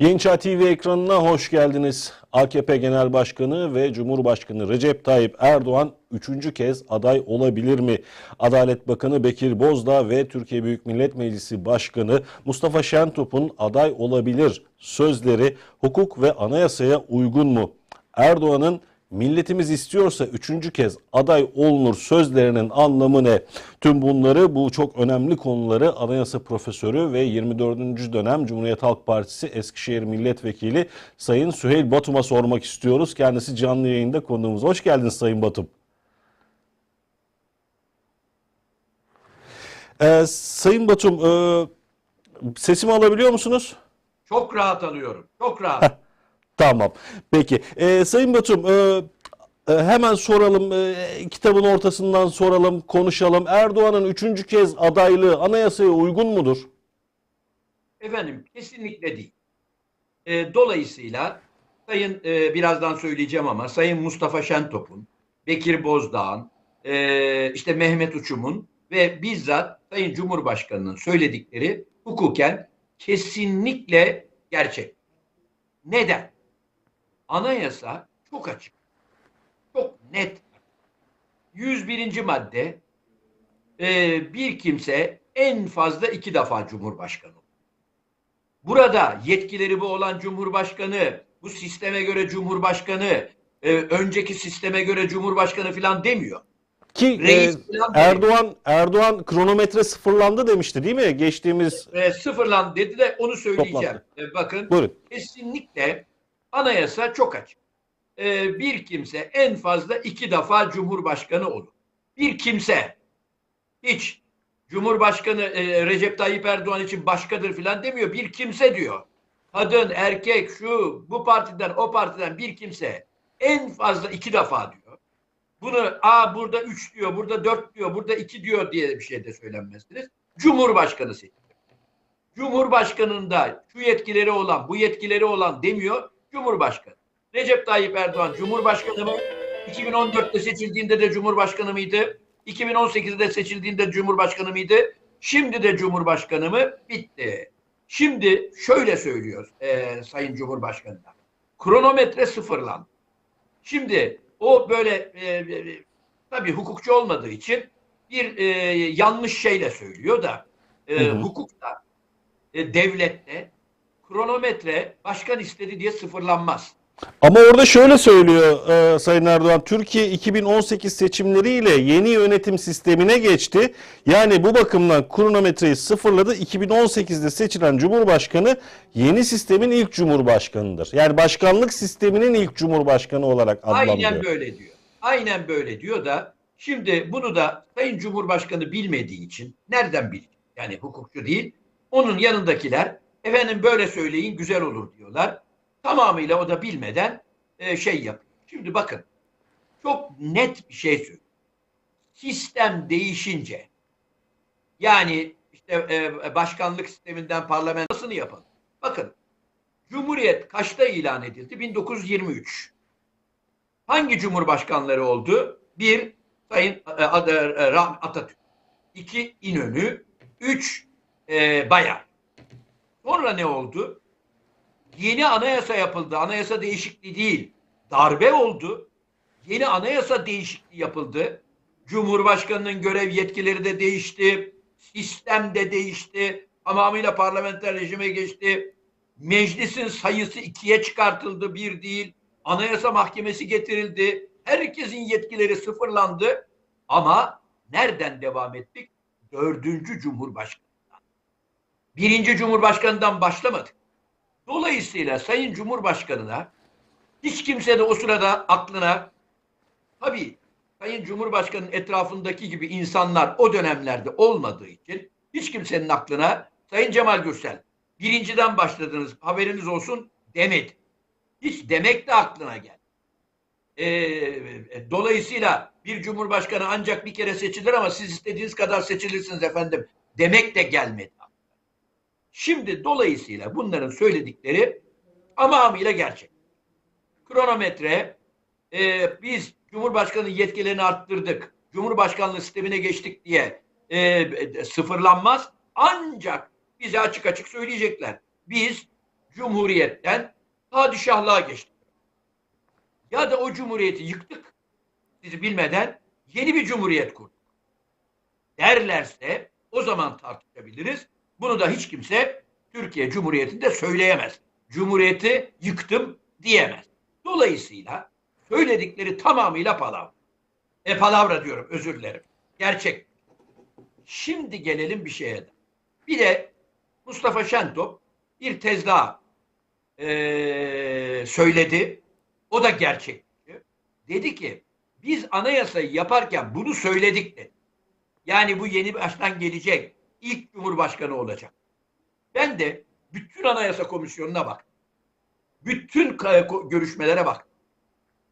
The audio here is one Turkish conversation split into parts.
Yeni Çağ TV ekranına hoş geldiniz. AKP Genel Başkanı ve Cumhurbaşkanı Recep Tayyip Erdoğan üçüncü kez aday olabilir mi? Adalet Bakanı Bekir Bozdağ ve Türkiye Büyük Millet Meclisi Başkanı Mustafa Şentop'un aday olabilir sözleri hukuk ve anayasaya uygun mu? Erdoğan'ın milletimiz istiyorsa üçüncü kez aday olunur sözlerinin anlamı ne? Tüm bunları bu çok önemli konuları anayasa profesörü ve 24. dönem Cumhuriyet Halk Partisi Eskişehir Milletvekili Sayın Süheyl Batum'a sormak istiyoruz. Kendisi canlı yayında konuğumuz. Hoş geldiniz Sayın Batum. Ee, Sayın Batum e, sesimi alabiliyor musunuz? Çok rahat alıyorum. Çok rahat. Tamam. Peki. Ee, Sayın Batum e, e, hemen soralım. e, kitabın ortasından soralım, konuşalım. Erdoğan'ın üçüncü kez adaylığı anayasaya uygun mudur? Efendim kesinlikle değil. E, dolayısıyla Sayın e, birazdan söyleyeceğim ama Sayın Mustafa Şentop'un, Bekir Bozdağ'ın, e, işte Mehmet Uçum'un ve bizzat Sayın Cumhurbaşkanı'nın söyledikleri hukuken kesinlikle gerçek. Neden? Anayasa çok açık. Çok net. 101. madde e, bir kimse en fazla iki defa Cumhurbaşkanı olur. Burada yetkileri bu olan Cumhurbaşkanı, bu sisteme göre Cumhurbaşkanı, e, önceki sisteme göre Cumhurbaşkanı falan demiyor. Ki e, Reis. Erdoğan Erdoğan kronometre sıfırlandı demişti değil mi? Geçtiğimiz E, sıfırlan dedi de onu söyleyeceğim. E, bakın buyurun. kesinlikle anayasa çok açık. E, bir kimse en fazla iki defa Cumhurbaşkanı olur. Bir kimse hiç Cumhurbaşkanı e, Recep Tayyip Erdoğan için başkadır filan demiyor. Bir kimse diyor. Kadın, erkek, şu, bu partiden, o partiden bir kimse en fazla iki defa diyor. Bunu a burada üç diyor, burada dört diyor, burada iki diyor diye bir şey de söylenmezsiniz. Cumhurbaşkanı seçilir. Cumhurbaşkanında şu yetkileri olan, bu yetkileri olan demiyor. Cumhurbaşkanı. Recep Tayyip Erdoğan Cumhurbaşkanı mı? 2014'te seçildiğinde de Cumhurbaşkanı mıydı? 2018'de seçildiğinde Cumhurbaşkanı mıydı? Şimdi de Cumhurbaşkanı mı? Bitti. Şimdi şöyle söylüyor e, Sayın Cumhurbaşkanı. Kronometre sıfırlandı. Şimdi o böyle e, e, tabii hukukçu olmadığı için bir e, yanlış şeyle söylüyor da e, Hı hı. hukukta e, devlette kronometre başkan istedi diye sıfırlanmaz. Ama orada şöyle söylüyor e, Sayın Erdoğan, Türkiye 2018 seçimleriyle yeni yönetim sistemine geçti. Yani bu bakımdan kronometreyi sıfırladı. 2018'de seçilen Cumhurbaşkanı yeni sistemin ilk Cumhurbaşkanıdır. Yani başkanlık sisteminin ilk Cumhurbaşkanı olarak adlandırıyor. Aynen böyle diyor. Aynen böyle diyor da şimdi bunu da Sayın Cumhurbaşkanı bilmediği için nereden bilecek? Yani hukukçu değil. Onun yanındakiler efendim böyle söyleyin güzel olur diyorlar. Tamamıyla o da bilmeden e, şey yapıyor. Şimdi bakın çok net bir şey söylüyor. Sistem değişince yani işte e, başkanlık sisteminden parlamentosunu yapalım. Bakın Cumhuriyet kaçta ilan edildi? 1923. Hangi cumhurbaşkanları oldu? Bir, Sayın e, e, Atatürk. İki, İnönü. Üç, e, Bayar. Sonra ne oldu? Yeni anayasa yapıldı. Anayasa değişikliği değil. Darbe oldu. Yeni anayasa değişikliği yapıldı. Cumhurbaşkanının görev yetkileri de değişti. Sistem de değişti. Tamamıyla parlamenter rejime geçti. Meclisin sayısı ikiye çıkartıldı. Bir değil. Anayasa Mahkemesi getirildi. Herkesin yetkileri sıfırlandı. Ama nereden devam ettik? Dördüncü Cumhurbaşkanı'ndan. Birinci Cumhurbaşkanı'ndan başlamadık. Dolayısıyla Sayın Cumhurbaşkanı'na hiç kimse de o sırada aklına tabii Sayın Cumhurbaşkanı'nın etrafındaki gibi insanlar o dönemlerde olmadığı için hiç kimsenin aklına Sayın Cemal Gürsel birinciden başladınız haberiniz olsun demedi. Hiç demek de aklına geldi. Ee, dolayısıyla bir cumhurbaşkanı ancak bir kere seçilir ama siz istediğiniz kadar seçilirsiniz efendim demek de gelmedi. Şimdi dolayısıyla bunların söyledikleri tamamıyla gerçek. Kronometre e, biz Cumhurbaşkanı yetkilerini arttırdık. Cumhurbaşkanlığı sistemine geçtik diye e, e, sıfırlanmaz. Ancak bize açık açık söyleyecekler. Biz Cumhuriyet'ten padişahlığa geçtik. Ya da o cumhuriyeti yıktık. Sizi bilmeden yeni bir cumhuriyet kurduk. Derlerse o zaman tartışabiliriz. Bunu da hiç kimse Türkiye Cumhuriyeti'nde söyleyemez. Cumhuriyeti yıktım diyemez. Dolayısıyla söyledikleri tamamıyla palavra. E palavra diyorum özür dilerim. Gerçek. Şimdi gelelim bir şeye de. Bir de Mustafa Şentop bir tez daha eee, söyledi. O da gerçek. Dedi ki biz anayasayı yaparken bunu söyledik dedi. Yani bu yeni baştan gelecek. İlk cumhurbaşkanı olacak. Ben de bütün anayasa komisyonuna bak. Bütün görüşmelere bak.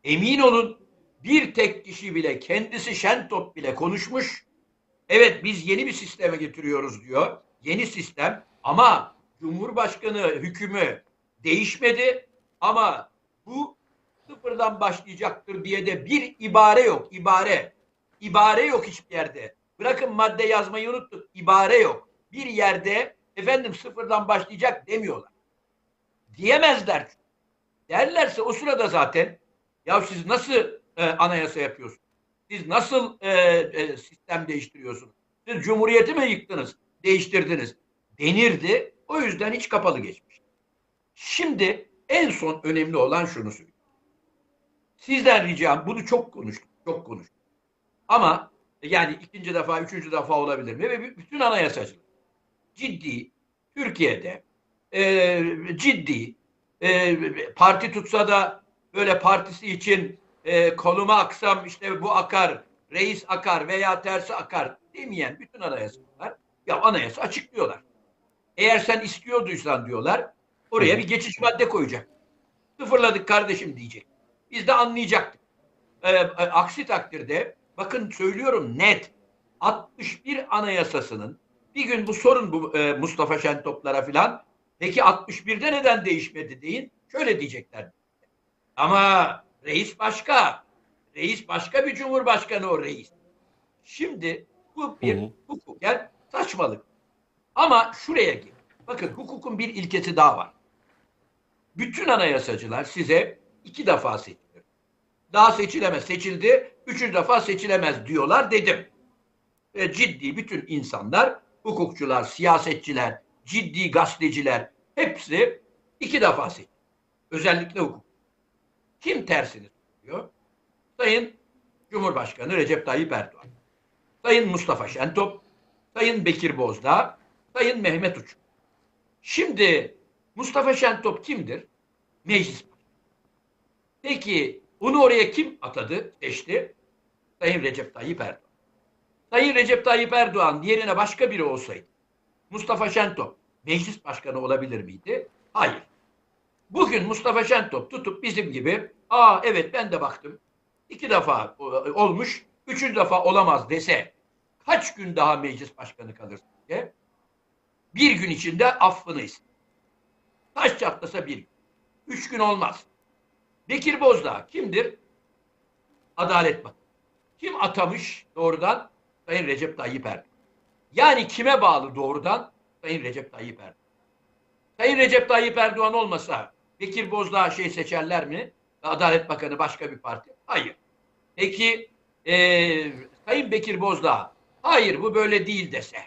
Emin olun bir tek kişi bile kendisi Şentop bile konuşmuş. Evet biz yeni bir sisteme getiriyoruz diyor. Yeni sistem ama Cumhurbaşkanı hükmü değişmedi ama bu sıfırdan başlayacaktır diye de bir ibare yok. ibare. İbare yok hiçbir yerde. Bırakın madde yazmayı unuttuk. İbare yok. Bir yerde efendim sıfırdan başlayacak demiyorlar. Diyemezler. Derlerse o sırada zaten ya siz nasıl e, anayasa yapıyorsunuz? Siz nasıl e, e, sistem değiştiriyorsunuz? Siz cumhuriyeti mi yıktınız, değiştirdiniz? Denirdi. O yüzden hiç kapalı geçmiş. Şimdi en son önemli olan şunu söyleyeyim. Sizden ricam bunu çok konuştuk, çok konuştuk. Ama yani ikinci defa, üçüncü defa olabilir mi? Ve bütün anayasacılar ciddi Türkiye'de e, ciddi e, parti tutsa da böyle partisi için e, koluma aksam işte bu akar, reis akar veya tersi akar demeyen bütün anayasalar ya anayasa açıklıyorlar. Eğer sen istiyorduysan diyorlar oraya bir geçiş madde koyacak. Sıfırladık kardeşim diyecek. Biz de anlayacaktık. E, e, aksi takdirde bakın söylüyorum net 61 anayasasının bir gün bu sorun bu e, Mustafa Şentoplara filan peki 61'de neden değişmedi deyin şöyle diyecekler. Ama reis başka. Reis başka bir cumhurbaşkanı o reis. Şimdi bu bir Hı hı. hukuken saçmalık. Ama şuraya gir. Bakın hukukun bir ilkesi daha var. Bütün anayasacılar size iki defa seçilir. Daha seçilemez, seçildi, üçüncü defa seçilemez diyorlar dedim. Ve ciddi bütün insanlar, hukukçular, siyasetçiler, ciddi gazeteciler hepsi iki defa seçilir. Özellikle hukuk. Kim tersini söylüyor? Sayın Cumhurbaşkanı Recep Tayyip Erdoğan. Sayın Mustafa Şentop, Sayın Bekir Bozdağ, Sayın Mehmet Uç. Şimdi Mustafa Şentop kimdir? Meclis. Peki onu oraya kim atadı, seçti? Sayın Recep Tayyip Erdoğan. Sayın Recep Tayyip Erdoğan yerine başka biri olsaydı Mustafa Şentop meclis başkanı olabilir miydi? Hayır. Bugün Mustafa Şentop tutup bizim gibi aa evet ben de baktım iki defa o- olmuş üçüncü defa olamaz dese kaç gün daha meclis başkanı kalır diye bir gün içinde affını ister. Taş çatlasa bir gün. Üç gün olmaz. Bekir Bozdağ kimdir? Adalet Bakanı. Kim atamış doğrudan? Sayın Recep Tayyip Erdoğan. Yani kime bağlı doğrudan? Sayın Recep Tayyip Erdoğan. Sayın Recep Tayyip Erdoğan olmasa Bekir Bozdağ şey seçerler mi? Adalet Bakanı başka bir parti. Hayır. Peki eee Sayın Bekir Bozdağ hayır bu böyle değil dese.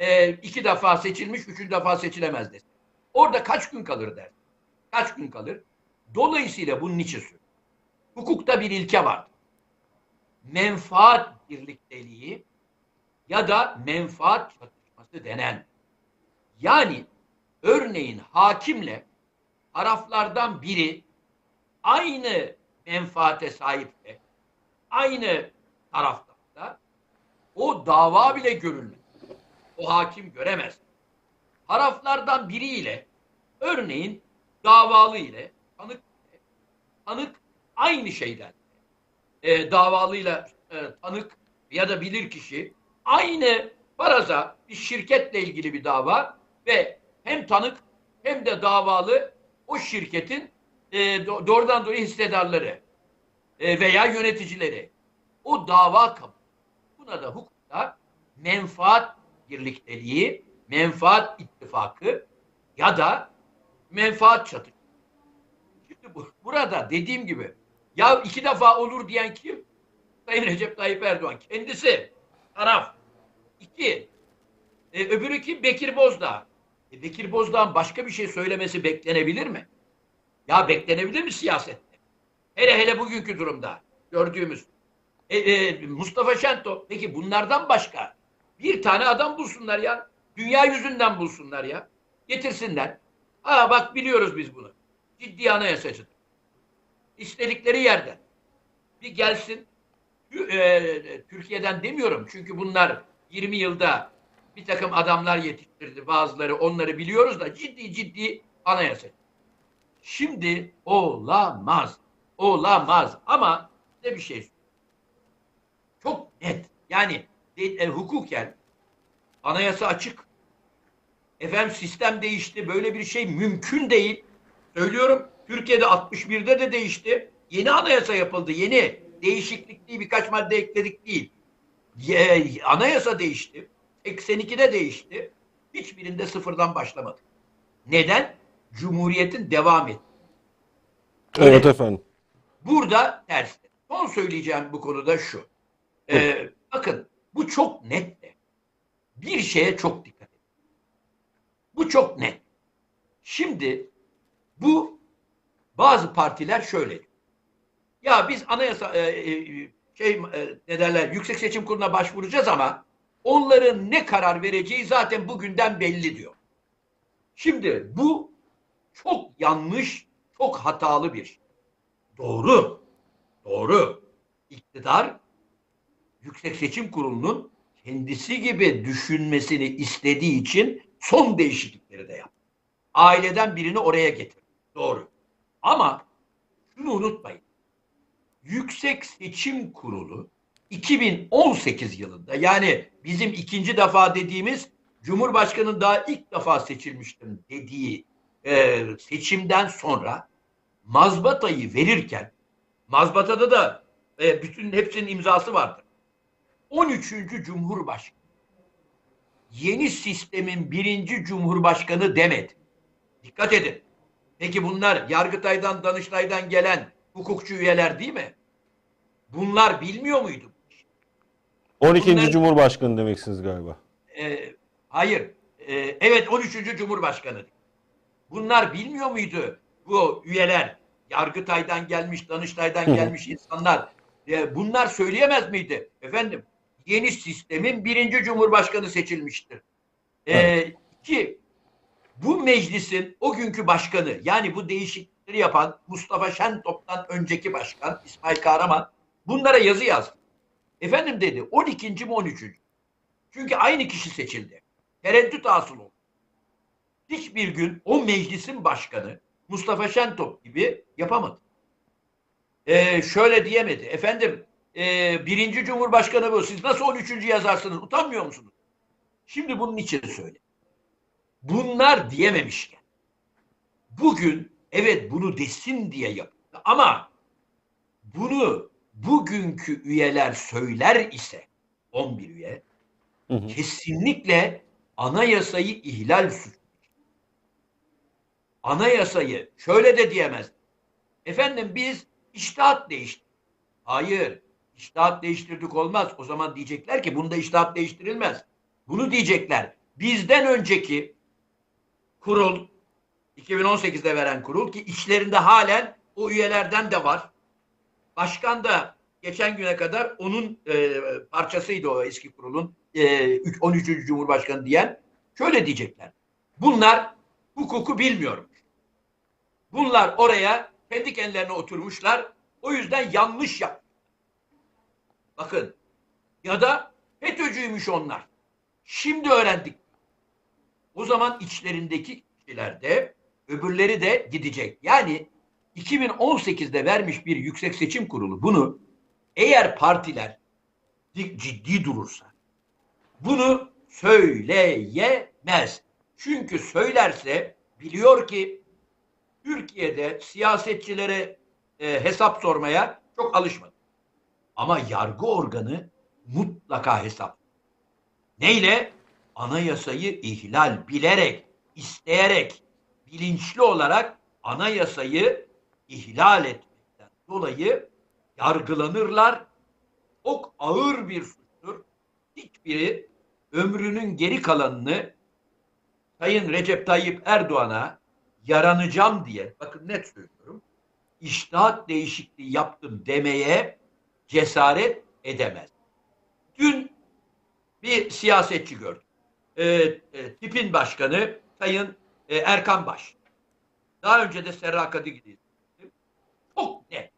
Eee iki defa seçilmiş, üçüncü defa seçilemez dese. Orada kaç gün kalır der. Kaç gün kalır? Dolayısıyla bunun için söylüyorum. Hukukta bir ilke var. Menfaat birlikteliği ya da menfaat çatışması denen. Yani örneğin hakimle taraflardan biri aynı menfaate sahipse, aynı tarafta o dava bile görülmez. O hakim göremez. Taraflardan biriyle örneğin davalı ile tanık tanık aynı şeyden e, davalıyla e, tanık ya da bilir kişi aynı faraza bir şirketle ilgili bir dava ve hem tanık hem de davalı o şirketin e, do- doğrudan doğruya hissedarları e, veya yöneticileri o dava kabul. buna da hukukta menfaat birlikteliği, menfaat ittifakı ya da menfaat çatışması. Burada dediğim gibi ya iki defa olur diyen kim? Sayın Recep Tayyip Erdoğan. Kendisi. Taraf. İki. E, öbürü kim? Bekir Bozdağ. E, Bekir Bozdağ'ın başka bir şey söylemesi beklenebilir mi? Ya beklenebilir mi siyasette? Hele hele bugünkü durumda gördüğümüz. E, e, Mustafa Şentop. Peki bunlardan başka bir tane adam bulsunlar ya. Dünya yüzünden bulsunlar ya. Getirsinler. Aa bak biliyoruz biz bunu. Ciddi anayasacıdır. İstedikleri yerden. Bir gelsin. E, Türkiye'den demiyorum. Çünkü bunlar 20 yılda bir takım adamlar yetiştirdi. Bazıları onları biliyoruz da ciddi ciddi anayasa. Şimdi olamaz. Olamaz. Ama ne bir şey. Çok net. Yani e, hukuken anayasa açık. Efendim sistem değişti. Böyle bir şey mümkün değil. Söylüyorum. Türkiye'de 61'de de değişti. Yeni anayasa yapıldı. Yeni. Değişiklik değil. Birkaç madde ekledik değil. Ye, anayasa değişti. 82'de değişti. Hiçbirinde sıfırdan başlamadı. Neden? Cumhuriyetin devam etti. Evet Öyle. efendim. Burada ters. Son söyleyeceğim bu konuda şu. Ee, bakın bu çok net de. Bir şeye çok dikkat edin. Bu çok net. Şimdi bu bazı partiler şöyle. Ya biz anayasa e, e, şey e, ne derler Yüksek Seçim Kurulu'na başvuracağız ama onların ne karar vereceği zaten bugünden belli diyor. Şimdi bu çok yanlış, çok hatalı bir şey. Doğru. Doğru. İktidar Yüksek Seçim Kurulu'nun kendisi gibi düşünmesini istediği için son değişiklikleri de yaptı. Aileden birini oraya getirdi. Doğru. Ama şunu unutmayın. Yüksek Seçim Kurulu 2018 yılında yani bizim ikinci defa dediğimiz Cumhurbaşkanı'nın daha ilk defa seçilmiştim dediği e, seçimden sonra mazbatayı verirken mazbatada da e, bütün hepsinin imzası vardır. 13. Cumhurbaşkanı yeni sistemin birinci Cumhurbaşkanı demedi. Dikkat edin. Peki bunlar Yargıtay'dan, Danıştay'dan gelen hukukçu üyeler değil mi? Bunlar bilmiyor muydu? 12. Bunlar- Cumhurbaşkanı demeksiniz galiba. Ee, hayır. Ee, evet 13. Cumhurbaşkanı. Bunlar bilmiyor muydu bu üyeler? Yargıtay'dan gelmiş, Danıştay'dan Hı gelmiş insanlar. Ee, bunlar söyleyemez miydi? Efendim yeni sistemin birinci Cumhurbaşkanı seçilmiştir. Ee, iki, bu meclisin o günkü başkanı yani bu değişiklikleri yapan Mustafa Şentop'tan önceki başkan İsmail Kahraman bunlara yazı yazdı. Efendim dedi 12. mi 13. Çünkü aynı kişi seçildi. Tereddüt hasıl oldu. Hiçbir gün o meclisin başkanı Mustafa Şentop gibi yapamadı. Ee, şöyle diyemedi. Efendim e, birinci cumhurbaşkanı bu. Siz nasıl 13. yazarsınız? Utanmıyor musunuz? Şimdi bunun için söyle. Bunlar diyememişken bugün evet bunu desin diye yapıldı ama bunu bugünkü üyeler söyler ise 11 üye Hı hı. kesinlikle anayasayı ihlal suçu. Anayasayı şöyle de diyemez. Efendim biz iştahat değiştirdik. Hayır. iştahat değiştirdik olmaz. O zaman diyecekler ki bunda iştahat değiştirilmez. Bunu diyecekler. Bizden önceki kurul 2018'de veren kurul ki içlerinde halen o üyelerden de var. Başkan da geçen güne kadar onun e, parçasıydı o eski kurulun e, üç- 13. Cumhurbaşkanı diyen şöyle diyecekler. Bunlar hukuku bilmiyormuş. Bunlar oraya kendi kendilerine oturmuşlar. O yüzden yanlış yap. Bakın ya da FETÖ'cüymüş onlar. Şimdi öğrendik. O zaman içlerindeki kişiler de öbürleri de gidecek. Yani 2018'de vermiş bir yüksek seçim kurulu bunu eğer partiler di- ciddi durursa bunu söyleyemez. Çünkü söylerse biliyor ki Türkiye'de siyasetçilere e, hesap sormaya çok alışmadı. Ama yargı organı mutlaka hesap. Neyle? Anayasayı ihlal bilerek, isteyerek, bilinçli olarak anayasayı ihlal etmekten dolayı yargılanırlar. Çok ağır bir suçtur. Hiçbiri ömrünün geri kalanını Sayın Recep Tayyip Erdoğan'a yaranacağım diye, bakın net söylüyorum, iştahat değişikliği yaptım demeye cesaret edemez. Dün bir siyasetçi gördüm. Ee, e, tipin başkanı Sayın e, Erkan Baş. Daha önce de Serra Kadıgil'i. Çok net.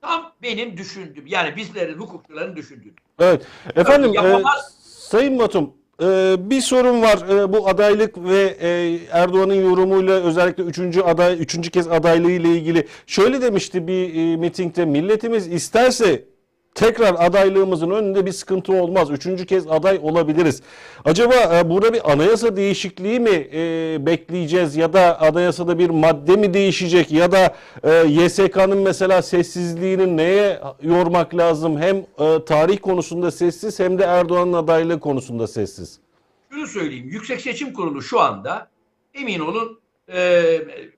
Tam benim düşündüğüm, yani bizlerin, hukukçuların düşündüğü. Evet. Efendim e. Sayın Batum e, bir sorun var E, bu adaylık ve e, Erdoğan'ın yorumuyla özellikle üçüncü aday üçüncü kez adaylığı ile ilgili şöyle demişti bir e, mitingde milletimiz isterse tekrar adaylığımızın önünde bir sıkıntı olmaz. Üçüncü kez aday olabiliriz. Acaba e, burada bir anayasa değişikliği mi e, bekleyeceğiz ya da anayasada bir madde mi değişecek ya da e, YSK'nın mesela sessizliğini neye yormak lazım? Hem tarih konusunda sessiz hem de Erdoğan'ın adaylığı konusunda sessiz. Şunu söyleyeyim. Yüksek Seçim Kurulu şu anda emin olun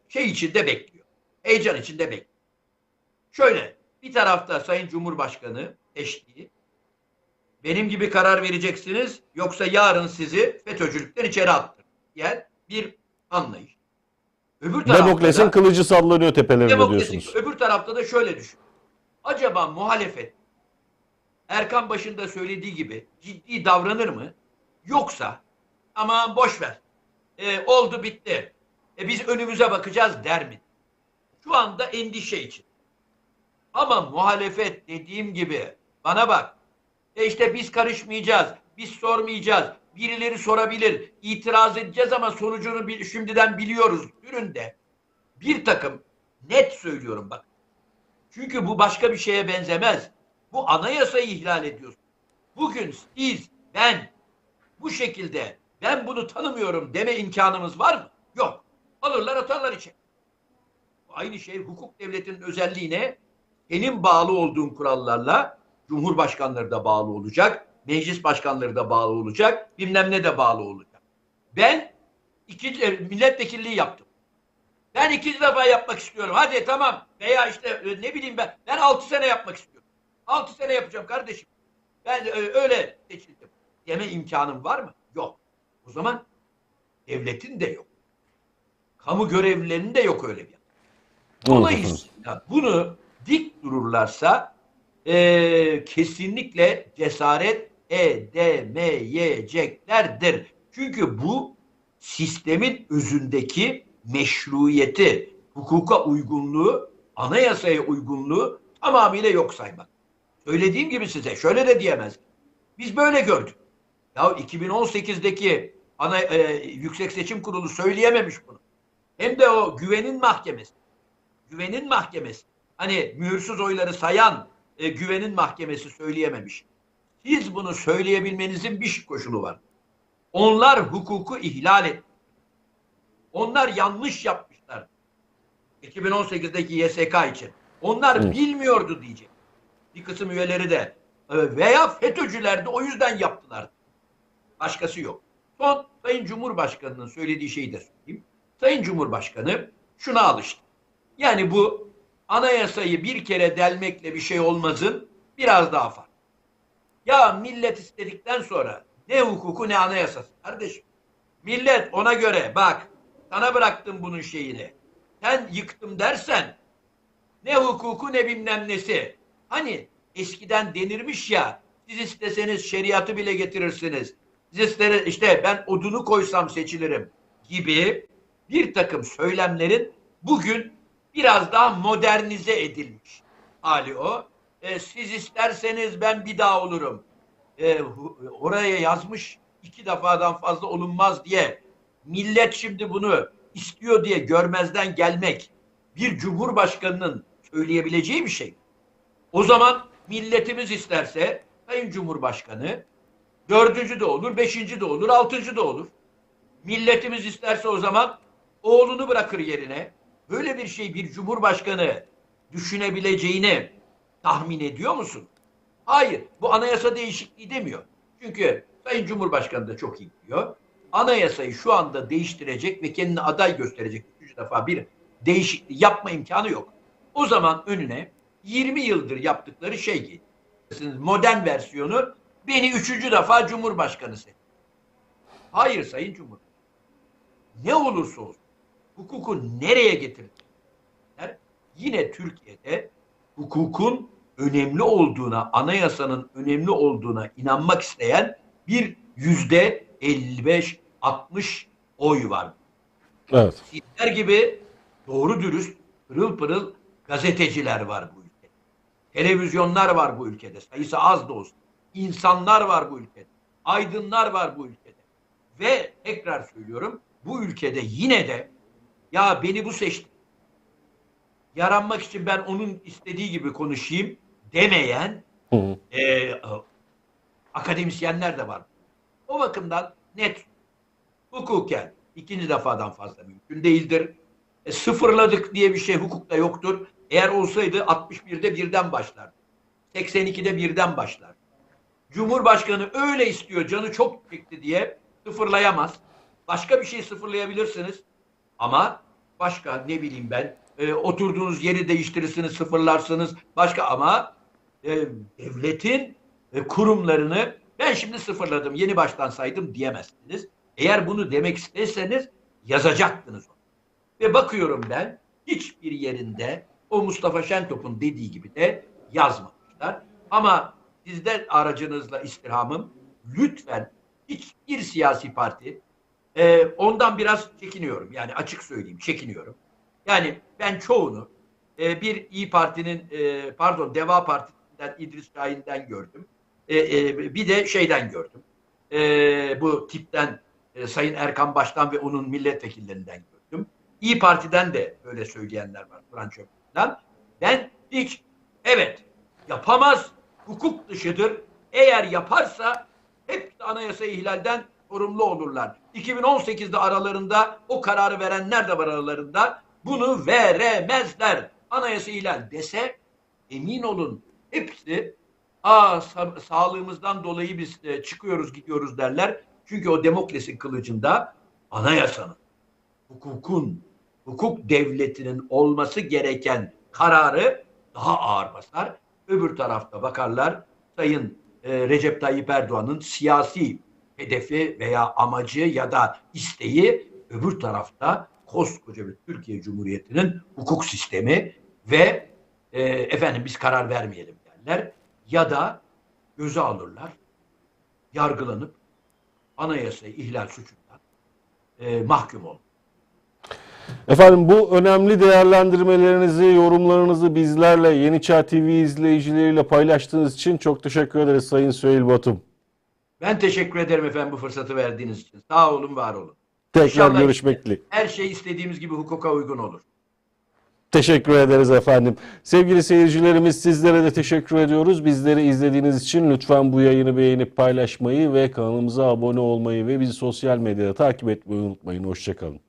şey içinde bekliyor. Heyecan içinde bekliyor. Şöyle bir tarafta Sayın Cumhurbaşkanı eşliği benim gibi karar vereceksiniz yoksa yarın sizi FETÖ'cülükten içeri attır diyen bir anlayış. Öbür tarafta Demokrasinin da, kılıcı sallanıyor tepelerinde diyorsunuz. öbür tarafta da şöyle düşün. Acaba muhalefet Erkan başında söylediği gibi ciddi davranır mı? Yoksa aman boş ver. E, oldu bitti. E, biz önümüze bakacağız der mi? Şu anda endişe için. Ama muhalefet dediğim gibi bana bak. E işte biz karışmayacağız. Biz sormayacağız. Birileri sorabilir. itiraz edeceğiz ama sonucunu bil- şimdiden biliyoruz. Üründe bir takım net söylüyorum bak. Çünkü bu başka bir şeye benzemez. Bu anayasayı ihlal ediyorsun. Bugün siz, ben bu şekilde ben bunu tanımıyorum deme imkanımız var mı? Yok. Alırlar atarlar içeri. Aynı şey hukuk devletinin özelliğine senin bağlı olduğun kurallarla Cumhurbaşkanları da bağlı olacak, meclis başkanları da bağlı olacak, bilmem ne de bağlı olacak. Ben iki, e, milletvekilliği yaptım. Ben iki defa yapmak istiyorum. Hadi tamam. Veya işte e, ne bileyim ben. Ben altı sene yapmak istiyorum. Altı sene yapacağım kardeşim. Ben e, öyle seçildim. Deme imkanım var mı? Yok. O zaman devletin de yok. Kamu görevlilerinin de yok öyle bir. Dolayısıyla bunu dik dururlarsa e, kesinlikle cesaret edemeyeceklerdir. Çünkü bu sistemin özündeki meşruiyeti, hukuka uygunluğu, anayasaya uygunluğu tamamıyla yok saymak. Söylediğim gibi size şöyle de diyemez. Biz böyle gördük. Ya 2018'deki ana, e, Yüksek Seçim Kurulu söyleyememiş bunu. Hem de o güvenin mahkemesi. Güvenin mahkemesi. Hani mühürsüz oyları sayan e, güvenin mahkemesi söyleyememiş. Siz bunu söyleyebilmenizin bir koşulu var. Onlar hukuku ihlal etti. Onlar yanlış yapmışlar. 2018'deki YSK için. Onlar Evet. bilmiyordu diyecek. Bir kısım üyeleri de e, veya FETÖ'cüler de o yüzden yaptılar. Başkası yok. Son Sayın Cumhurbaşkanı'nın söylediği şeyi de söyleyeyim. Sayın Cumhurbaşkanı şuna alıştı. Yani bu anayasayı bir kere delmekle bir şey olmazın biraz daha farklı. Ya millet istedikten sonra ne hukuku ne anayasası kardeşim. Millet ona göre bak sana bıraktım bunun şeyini. Sen yıktım dersen ne hukuku ne bilmem nesi. Hani eskiden denirmiş ya siz isteseniz şeriatı bile getirirsiniz. Siz isteseniz işte ben odunu koysam seçilirim gibi bir takım söylemlerin bugün biraz daha modernize edilmiş hali o. E, siz isterseniz ben bir daha olurum. E, oraya yazmış iki defadan fazla olunmaz diye millet şimdi bunu istiyor diye görmezden gelmek bir cumhurbaşkanının söyleyebileceği bir şey. O zaman milletimiz isterse Sayın Cumhurbaşkanı dördüncü de olur, beşinci de olur, altıncı da olur. Milletimiz isterse o zaman oğlunu bırakır yerine. Böyle bir şey bir cumhurbaşkanı düşünebileceğini tahmin ediyor musun? Hayır, bu anayasa değişikliği demiyor. Çünkü Sayın Cumhurbaşkanı da çok iyi biliyor. Anayasayı şu anda değiştirecek ve kendini aday gösterecek üçüncü defa bir değişikliği yapma imkanı yok. O zaman önüne 20 yıldır yaptıkları şey. Modern versiyonu beni üçüncü defa Cumhurbaşkanı seçti. Hayır Sayın Cumhurbaşkanı. Ne olursa olsun hukuku nereye getirdiler? Yine Türkiye'de hukukun önemli olduğuna, anayasanın önemli olduğuna inanmak isteyen bir yüzde 55-60 oy var. Evet. Sizler gibi doğru dürüst, pırıl pırıl gazeteciler var bu ülkede. Televizyonlar var bu ülkede. Sayısı az da olsa. İnsanlar var bu ülkede. Aydınlar var bu ülkede. Ve tekrar söylüyorum bu ülkede yine de ya beni bu seçti. Yaranmak için ben onun istediği gibi konuşayım demeyen Hı hı. e, akademisyenler de var. O bakımdan net hukuken ikinci defadan fazla mümkün değildir. E, sıfırladık diye bir şey hukukta yoktur. Eğer olsaydı 61'de birden başlar. 82'de birden başlar. Cumhurbaşkanı öyle istiyor canı çok çekti diye sıfırlayamaz. Başka bir şey sıfırlayabilirsiniz. Ama başka ne bileyim ben e, oturduğunuz yeri değiştirirsiniz sıfırlarsınız. Başka ama e, devletin e, kurumlarını ben şimdi sıfırladım yeni baştan saydım diyemezsiniz. Eğer bunu demek isterseniz yazacaktınız onu. Ve bakıyorum ben hiçbir yerinde o Mustafa Şentop'un dediği gibi de yazmamışlar. Ama sizden aracınızla istirhamım lütfen hiçbir siyasi parti e, ondan biraz çekiniyorum. Yani açık söyleyeyim çekiniyorum. Yani ben çoğunu e, bir İyi Parti'nin e, pardon Deva Partisi'nden İdris Şahin'den gördüm. E, e, bir de şeyden gördüm. E, bu tipten e, Sayın Erkan Baş'tan ve onun milletvekillerinden gördüm. İyi Parti'den de öyle söyleyenler var. Kur'an Çöp'ten. Ben hiç evet yapamaz, hukuk dışıdır. Eğer yaparsa hep anayasa ihlalden sorumlu olurlar. 2018'de aralarında o kararı verenler de var aralarında. Bunu veremezler. Anayasa ihlal dese emin olun hepsi Aa sa- sağlığımızdan dolayı biz e, çıkıyoruz gidiyoruz derler. Çünkü o demokrasi kılıcında anayasanın, hukukun, hukuk devletinin olması gereken kararı daha ağır basar. Öbür tarafta bakarlar Sayın e, Recep Tayyip Erdoğan'ın siyasi hedefi veya amacı ya da isteği öbür tarafta koskoca bir Türkiye Cumhuriyeti'nin hukuk sistemi ve e, efendim biz karar vermeyelim derler ya da göze alırlar yargılanıp anayasayı ihlal suçundan e, mahkum olur. Efendim bu önemli değerlendirmelerinizi, yorumlarınızı bizlerle Yeni Çağ TV izleyicileriyle paylaştığınız için çok teşekkür ederiz Sayın Süheyl Batum. Ben teşekkür ederim efendim bu fırsatı verdiğiniz için. Sağ olun, var olun. Tekrar İnşallah görüşmek dileğiyle. Her şey istediğimiz gibi hukuka uygun olur. Teşekkür ederiz efendim. Sevgili seyircilerimiz sizlere de teşekkür ediyoruz. Bizleri izlediğiniz için lütfen bu yayını beğenip paylaşmayı ve kanalımıza abone olmayı ve bizi sosyal medyada takip etmeyi unutmayın. Hoşçakalın.